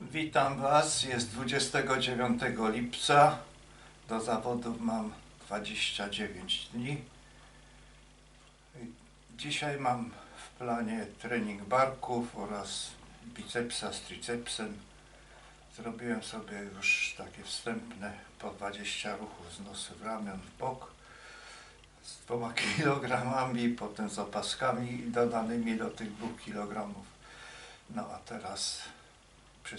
Witam Was. Jest 29 lipca. Do zawodów mam 29 dni. Dzisiaj mam w planie trening barków oraz bicepsa z tricepsem. Zrobiłem sobie już takie wstępne po 20 ruchów z nosu w ramion w bok z dwoma kilogramami, potem z opaskami dodanymi do tych dwóch kilogramów. No a teraz e,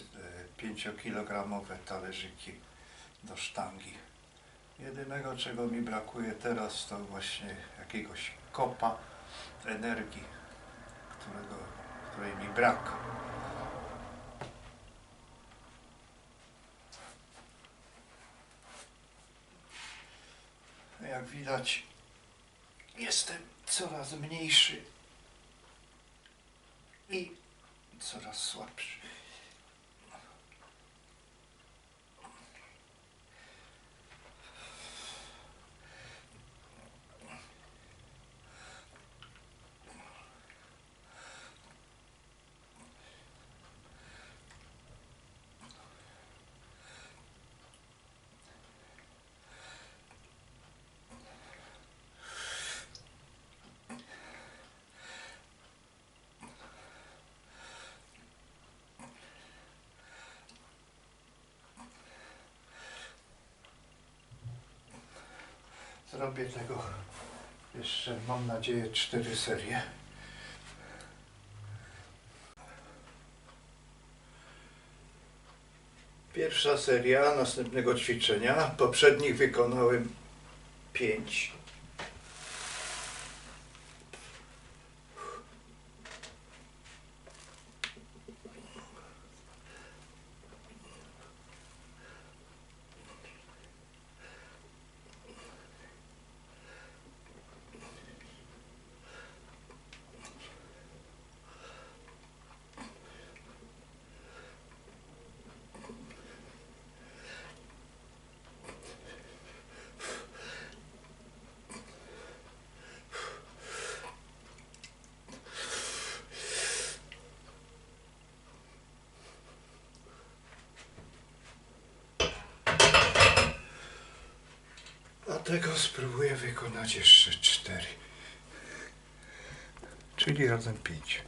5-kilogramowe talerzyki do sztangi. Jedynego czego mi brakuje teraz to właśnie jakiegoś kopa energii, którego, której mi brak. Jak widać jestem coraz mniejszy i coraz słabszy. Zrobię tego jeszcze, mam nadzieję, cztery serie. Pierwsza seria następnego ćwiczenia. Poprzednich wykonałem pięć. A tego spróbuję wykonać jeszcze cztery. Czyli razem pięć.